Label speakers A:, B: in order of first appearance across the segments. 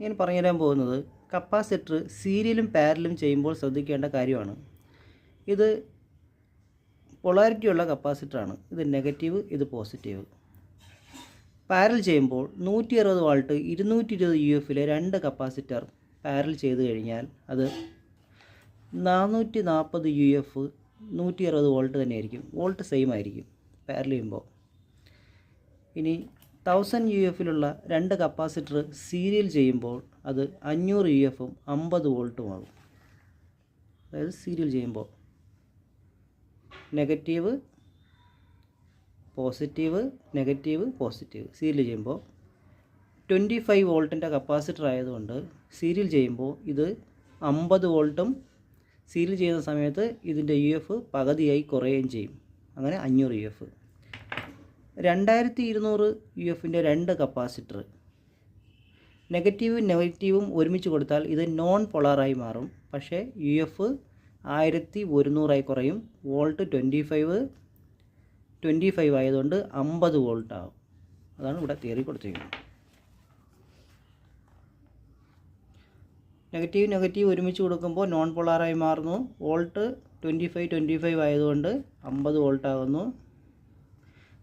A: ഞാൻ പറഞ്ഞു പറഞ്ഞുതരാൻ പോകുന്നത് കപ്പാസിറ്റർ സീരിയലും പാരലും ചെയ്യുമ്പോൾ ശ്രദ്ധിക്കേണ്ട കാര്യമാണ്. ഇത് പൊളാരിറ്റിയുള്ള കപ്പാസിറ്ററാണ്. ഇത് നെഗറ്റീവ് ഇത് പോസിറ്റീവ്. പാരൽ ചെയ്യുമ്പോൾ നൂറ്റി അറുപത് വാൾട്ട് ഇരുന്നൂറ്റി ഇരുപത് യു എഫിലെ രണ്ട് കപ്പാസിറ്റർ പാരൽ ചെയ്ത് കഴിഞ്ഞാൽ അത് നാനൂറ്റി നാൽപ്പത് യു എഫ് നൂറ്റി അറുപത് വോൾട്ട് തന്നെയായിരിക്കും. വോൾട്ട് സെയിം ആയിരിക്കും പാരൽ ചെയ്യുമ്പോൾ. ഇനി തൗസൻഡ് യു എഫിലുള്ള രണ്ട് കപ്പാസിറ്റർ സീരിയൽ ചെയ്യുമ്പോൾ അത് അഞ്ഞൂറ് യു എഫും അമ്പത് വോൾട്ടും ആകും. അതായത് സീരിയൽ ചെയ്യുമ്പോൾ negative positive negative positive serial ചെയ്യുമ്പോൾ ട്വന്റി ഫൈവ് വോൾട്ടിന്റെ കപ്പാസിറ്റർ ആയതുകൊണ്ട് സീരിയൽ ചെയ്യുമ്പോൾ ഇത് അമ്പത് വോൾട്ടും സീരിയൽ ചെയ്യുന്ന സമയത്ത് ഇതിന്റെ യു എഫ് പകുതിയായി കുറയുകയും ചെയ്യും. അങ്ങനെ അഞ്ഞൂറ് യു എഫ് രണ്ടായിരത്തി ഇരുന്നൂറ് യു എഫിന്റെ രണ്ട് കപ്പാസിറ്റർ. നെഗറ്റീവും നെഗറ്റീവും ഒരുമിച്ച് കൊടുത്താൽ ഇത് നോൺ പൊളാറായി മാറും. പക്ഷേ യു എഫ് ആയിരത്തി ഒരുന്നൂറായി കുറയും. Volt twenty five twenty five ആയതുകൊണ്ട് അമ്പത് വോൾട്ട് ആവും അതാണ് ഇവിടെ തിയറി കൊടുത്തിരിക്കുന്നത്. നെഗറ്റീവ് നെഗറ്റീവ് ഒരുമിച്ച് കൊടുക്കുമ്പോൾ നോൺ പൊളാറായി മാറുന്നു. Volt twenty five twenty five ആയതുകൊണ്ട് അമ്പത് വോൾട്ട് ആകുന്നു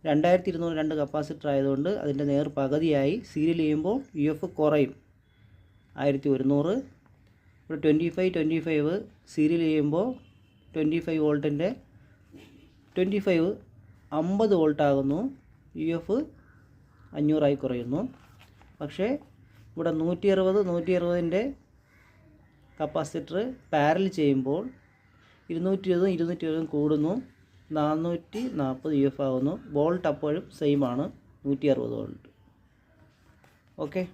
A: രണ്ടായിരത്തി ഇരുന്നൂറ് രണ്ട് കപ്പാസിറ്റർ ആയതുകൊണ്ട് അതിന്റെ നേർ പകുതിയായി സീരിയൽ ചെയ്യുമ്പോൾ യു എഫ് കുറയും. ആയിരത്തി ഒരുന്നൂറ് ഇവിടെ twenty five twenty five serial ചെയ്യുമ്പോൾ ട്വന്റി ഫൈവ് വോൾട്ടിന്റെ ട്വന്റി ഫൈവ് അമ്പത് വോൾട്ടാകുന്നു. യു എഫ് അഞ്ഞൂറായി കുറയുന്നു. പക്ഷേ ഇവിടെ നൂറ്റി അറുപത് നൂറ്റി അറുപതിന്റെ കപ്പാസിറ്റർ പാരൽ ചെയ്യുമ്പോൾ ഇരുന്നൂറ്റി ഇരുപതും ഇരുന്നൂറ്റി ഇരുപതും കൂടുന്നു. നാനൂറ്റി നാൽപ്പത് യു എഫ് ആകുന്നു വോൾട്ട് അപ്പോഴും സെയിം ആണ്. നൂറ്റി അറുപത് വോൾട്ട്. ഓക്കെ